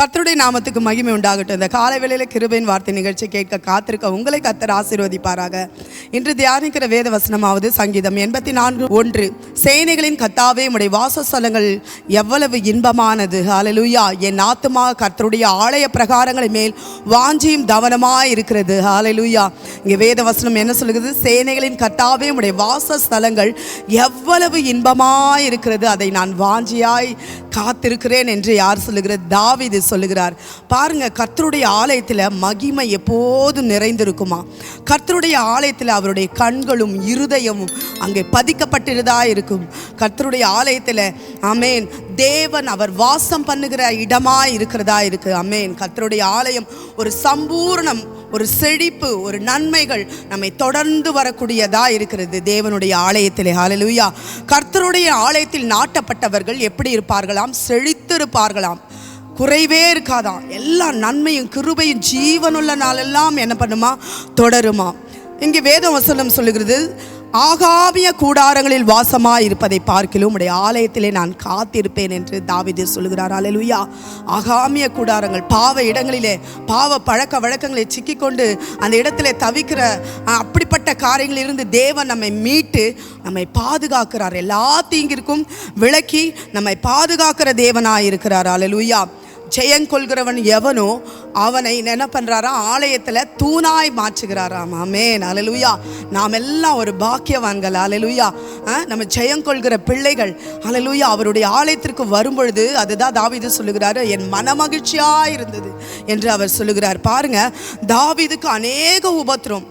கத்தருடைய நாமத்துக்கு மகிமை உண்டாகட்டும். இந்த காலை கிருபையின் வார்த்தை நிகழ்ச்சி கேட்க காத்திருக்க உங்களை கத்தர் ஆசீர்வதிப்பாராக. இன்று தியானிக்கிற வேத வசனமாவது சங்கீதம் எண்பத்தி நான்கு ஒன்று. சேனைகளின் கத்தாவே உடைய வாசஸ்தலங்கள் எவ்வளவு இன்பமானது. ஹalleluya. என் ஆத்துமா கர்த்தருடைய ஆலய பிரகாரங்களின் மேல் வாஞ்சியும் தவனமாக இருக்கிறது. ஹalleluya. இங்கே வேத வசனம் என்ன சொல்லுகிறது? சேனைகளின் கத்தாவே உடைய வாசஸ்தலங்கள் எவ்வளவு இன்பமாக இருக்கிறது. அதை நான் வாஞ்சியாய் காத்திருக்கிறேன் என்று யார் சொல்லுகிறார் தாவிது சொல்லுகிறார். பாருங்க கர்த்தருடைய ஆலயத்தில் மகிமை எப்போதும் நிறைந்திருக்குமா? கர்த்தருடைய ஆலயத்தில் அவருடைய கண்களும் இருதயமும் அங்கே பதிக்கப்பட்டிருதா இருக்கும் கர்த்தருடைய ஆலயத்தில் அமேன் தேவன் அவர் வாசம் பண்ணுகிற இடமா இருக்கிறதா இருக்கு. அமேன். கர்த்தருடைய ஆலயம் ஒரு சம்பூர்ணம் ஒரு செழிப்பு ஒரு நன்மைகள் நம்மை தொடர்ந்து வரக்கூடியதா இருக்கிறது தேவனுடைய ஆலயத்திலே. ஹாலலூயா கர்த்தருடைய ஆலயத்தில் நாட்டப்பட்டவர்கள் எப்படி இருப்பார்களாம்? செழித்திருப்பார்களாம். குறைவே இருக்காதாம். எல்லா நன்மையும் கிருபையும் ஜீவனுள்ள நாளெல்லாம் என்ன பண்ணுமா? தொடருமா. இங்கே வேத வசனம் சொல்லுகிறது ஆகாமிய கூடாரங்களில் வாசமாக இருப்பதை பார்க்கிலும் உடைய ஆலயத்திலே நான் காத்திருப்பேன் என்று தாவீது சொல்லுகிறார். அலலுயா ஆகாமிய கூடாரங்கள் பாவ இடங்களிலே பாவ பழக்க வழக்கங்களை சிக்கிக்கொண்டு அந்த இடத்துல தவிக்கிற அப்படிப்பட்ட காரியங்களிலிருந்து தேவன் நம்மை மீட்டு நம்மை பாதுகாக்கிறார். எல்லா தீங்கிற்கும் விளக்கி நம்மை பாதுகாக்கிற தேவனாக இருக்கிறார் அலலுயா ஜெயங்கொள்கிறவன் எவனோ அவனை என்ன பண்ணுறாரா ஆலயத்தில் தூணாய் மாற்றுகிறாராம். ஆமேன். அலலுயா நாம் எல்லாம் ஒரு பாக்கியவான்கள். அலலுயா நம்ம ஜெயங்கொள்கிற பிள்ளைகள். அலலுயா அவருடைய ஆலயத்திற்கு வரும்பொழுது அதுதான் தாவீது சொல்லுகிறாரு என் மனமகிழ்ச்சியாக இருந்தது என்று அவர் சொல்லுகிறார். பாருங்க தாவீதுக்கு அநேக உபத்திரம்.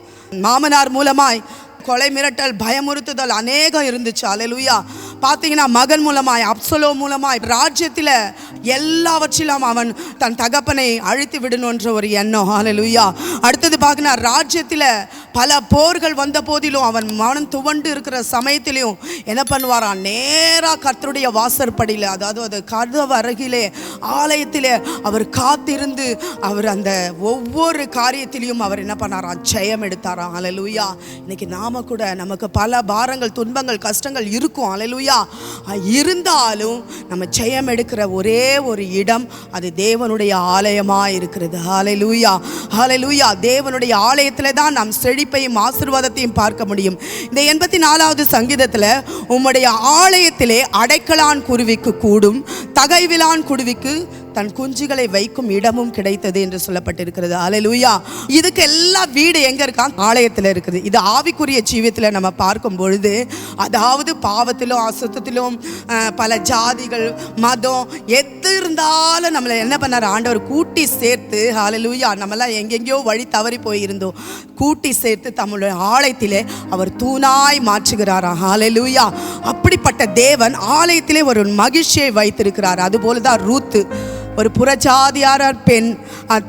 மாமனார் மூலமாய் கொலை மிரட்டல் பயமுறுத்துதல் அநேகம் இருந்துச்சு. அலலுயா பார்த்தீங்கன்னா மகன் மூலமாய் அப்சலோ மூலமாய் ராஜ்யத்தில் எல்லாவற்றிலும் அவன் தன் தகப்பனை அழித்து விடணுன்ற ஒரு எண்ணம். ஹாலலுயா அடுத்தது பார்க்கணும் ராஜ்யத்தில் பல போர்கள் வந்த போதிலும் அவன் மனம் துவண்டு இருக்கிற சமயத்திலையும் என்ன பண்ணுவாரான் நேராக கர்த்தருடைய வாசற்படியில் அதாவது அது கதவு அருகிலே ஆலயத்திலே அவர் காத்திருந்து அவர் அந்த ஒவ்வொரு காரியத்திலையும் அவர் என்ன பண்ணாராம்? ஜெயம் எடுத்தாராம். அலலுயா இன்னைக்கு நாம கூட நமக்கு பல பாரங்கள் துன்பங்கள் கஷ்டங்கள் இருக்கும். அலலுயா இருந்தாலும் நம்ம ஜெயம் எடுக்கிற ஒரே ஒரு இடம் அது தேவனுடைய ஆலயமாக இருக்கிறது. ஹalleluya ஹalleluya தேவனுடைய ஆலயத்தில் தான் நாம் செழிப்பையும் ஆசிர்வாதத்தையும் பார்க்க முடியும். இந்த எண்பத்தி நாலாவது சங்கீதத்தில் உம்முடைய ஆலயத்திலே அடைக்கலான் குருவிக்கு கூடும் தகைவிலான் குருவிக்கு தன் குஞ்சுகளை வைக்கும் இடமும் கிடைத்தது என்று சொல்லப்பட்டிருக்கிறது. அலலுயா இதுக்கு எல்லா வீடு எங்க இருக்கா ஆலயத்தில் இருக்குது. இது ஆவிக்குரிய ஜீவியத்தில் நம்ம பார்க்கும் பொழுது அதாவது பாவத்திலும் அசுத்தத்திலும் பல ஜாதிகள் மதம் எது இருந்தாலும் நம்மளை என்ன பண்ணார்? ஆண்டவர் கூட்டி சேர்த்து ஹalleluya நம்மலாம் எங்கெங்கேயோ வழி தவறி போயிருந்தோம். கூட்டி சேர்த்து தம்முடைய ஆலயத்திலே அவர் தூணாய் மாற்றுகிறாராம். ஹalleluya அப்படிப்பட்ட தேவன் ஆலயத்திலே ஒரு மகிழ்ச்சியை வைத்திருக்கிறார். அதுபோல தான் ரூத்து ஒரு புறஜாதியாரர் பெண்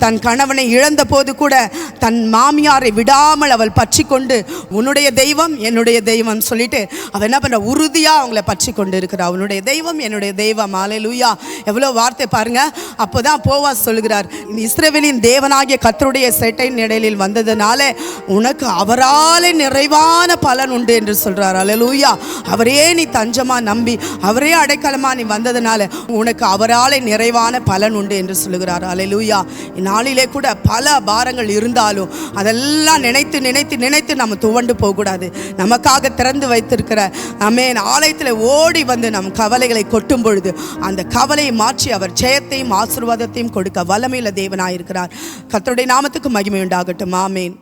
தன் கணவனை இழந்த போது கூட தன் மாமியாரை விடாமல் அவள் பற்றி கொண்டு உன்னுடைய தெய்வம் என்னுடைய தெய்வம் சொல்லிட்டு அவள் என்ன பண்ற? உறுதியா அவங்கள பற்றி கொண்டு இருக்கிறா உன்னுடைய தெய்வம் என்னுடைய தெய்வம். ஆலையிலூயா எவ்வளோ வார்த்தை பாருங்க. அப்போதான் போவா சொல்கிறார் இஸ்ரவேலின் தேவனாகிய கத்தருடைய செட்டை நிலையில் வந்ததுனால உனக்கு அவராலே நிறைவான பலன் உண்டு என்று சொல்றார். அலலூயா அவரே நீ தஞ்சமா நம்பி அவரே அடைக்கலமா நீ வந்ததுனால உனக்கு அவராலே நிறைவான பலன் உண்டு என்று சொல்லுகிறார். அலலூயா இந்நாளிலே கூட பல பாரங்கள் இருந்தாலும் அதெல்லாம் நினைத்து நினைத்து நினைத்து நம்ம துவண்டு போகக்கூடாது. நமக்காக திறந்து வைத்திருக்கிற அமேன் ஆலயத்தில் ஓடி வந்து நம் கவலைகளை கொட்டும் பொழுது அந்த கவலையை மாற்றி அவர் ஜெயத்தையும் ஆசீர்வாதத்தையும் கொடுக்க வல்லமையில் தேவனாயிருக்கிறார். கத்தருடைய நாமத்துக்கு மகிமை உண்டாகட்டும். ஆமேன்.